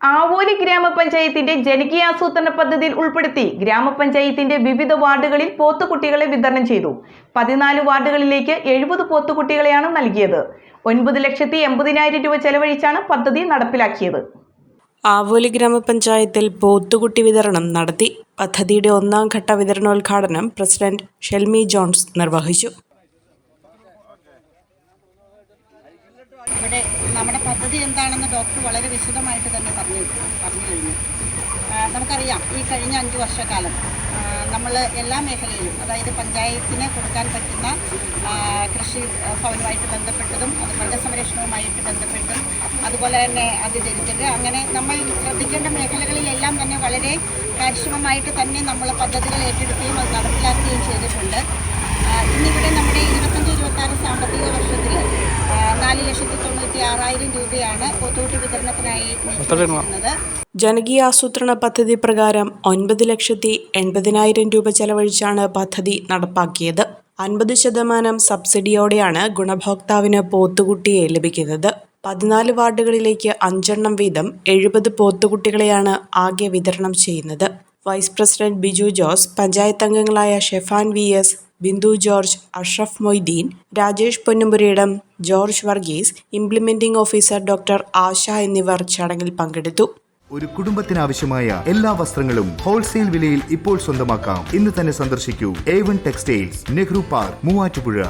ആവോലി ഗ്രാമപഞ്ചായത്തിന്റെ ജനകീയാസൂത്രണ പദ്ധതിയിൽ ഉൾപ്പെടുത്തി ഗ്രാമപഞ്ചായത്തിന്റെ വിവിധ വാർഡുകളിൽ പോത്തുകുട്ടികളെ വിതരണം ചെയ്തു. പതിനാല് വാർഡുകളിലേക്ക് എഴുപത് പോത്തുകുട്ടികളെയാണ് നൽകിയത്. ഒൻപത് ലക്ഷത്തി എൺപതിനായിരം രൂപ ചെലവഴിച്ചാണ് പദ്ധതി നടപ്പിലാക്കിയത്. ആവോലി ഗ്രാമപഞ്ചായത്തിൽ പോത്തുകുട്ടി വിതരണം നടത്തി. പദ്ധതിയുടെ ഒന്നാം ഘട്ട വിതരണോദ്ഘാടനം പ്രസിഡന്റ് ഷെൽമി ജോൺസ് നിർവഹിച്ചു. ഇവിടെ നമ്മുടെ പദ്ധതി എന്താണെന്ന് ഡോക്ടർ വളരെ വിശദമായിട്ട് തന്നെ പറഞ്ഞു പറഞ്ഞു കഴിഞ്ഞു. നമുക്കറിയാം ഈ കഴിഞ്ഞ അഞ്ച് വർഷക്കാലം നമ്മൾ എല്ലാ മേഖലയിലും അതായത് പഞ്ചായത്തിന് കൊടുക്കാൻ പറ്റുന്ന കൃഷി ഭവനുമായിട്ട് ബന്ധപ്പെട്ടതും അത് മൃഗസംരക്ഷണവുമായിട്ട് ബന്ധപ്പെട്ടും അതുപോലെ തന്നെ അതിദരിദ്രർ അങ്ങനെ നമ്മൾ ശ്രദ്ധിക്കേണ്ട മേഖലകളിലെല്ലാം തന്നെ വളരെ കാര്യക്ഷമമായിട്ട് തന്നെ നമ്മൾ പദ്ധതികൾ ഏറ്റെടുക്കുകയും അത് നടപ്പിലാക്കുകയും ചെയ്തിട്ടുണ്ട്. ഇന്നിവിടെ നമ്മുടെ ഇരുപത്തഞ്ച് ഇരുപത്താറ് സാമ്പത്തിക ലക്ഷത്തി ആസൂത്രണ പദ്ധതി പ്രകാരം ഒൻപത് ലക്ഷത്തി എൺപതിനായിരം രൂപ ചെലവഴിച്ചാണ് പദ്ധതി നടപ്പാക്കിയത്. അൻപത് ശതമാനം സബ്സിഡിയോടെയാണ് ഗുണഭോക്താവിന് പോത്തുകുട്ടിയെ ലഭിക്കുന്നത്. പതിനാല് വാർഡുകളിലേക്ക് അഞ്ചെണ്ണം വീതം എഴുപത് പോത്തുകുട്ടികളെയാണ് ആകെ വിതരണം ചെയ്യുന്നത്. വൈസ് പ്രസിഡന്റ് ബിജു ജോസ് പഞ്ചായത്ത് അംഗങ്ങളായ Shefan V S Bindu George Ashraf Moideen Rajesh Ponnumurayidam George Varghese implementing officer doctor Asha എന്നിവർ ചടങ്ങിൽ പങ്കെടുത്തു. ഒരു കുടുംബത്തിനാവശ്യമായ എല്ലാ വസ്ത്രങ്ങളും ഹോൾസെയിൽ വിലയിൽ ഇപ്പോൾ സ്വന്തമാക്കാം. ഇന്ന് തന്നെ സന്ദർശിക്കൂ. A one textiles Nehru park Muvattupuzha.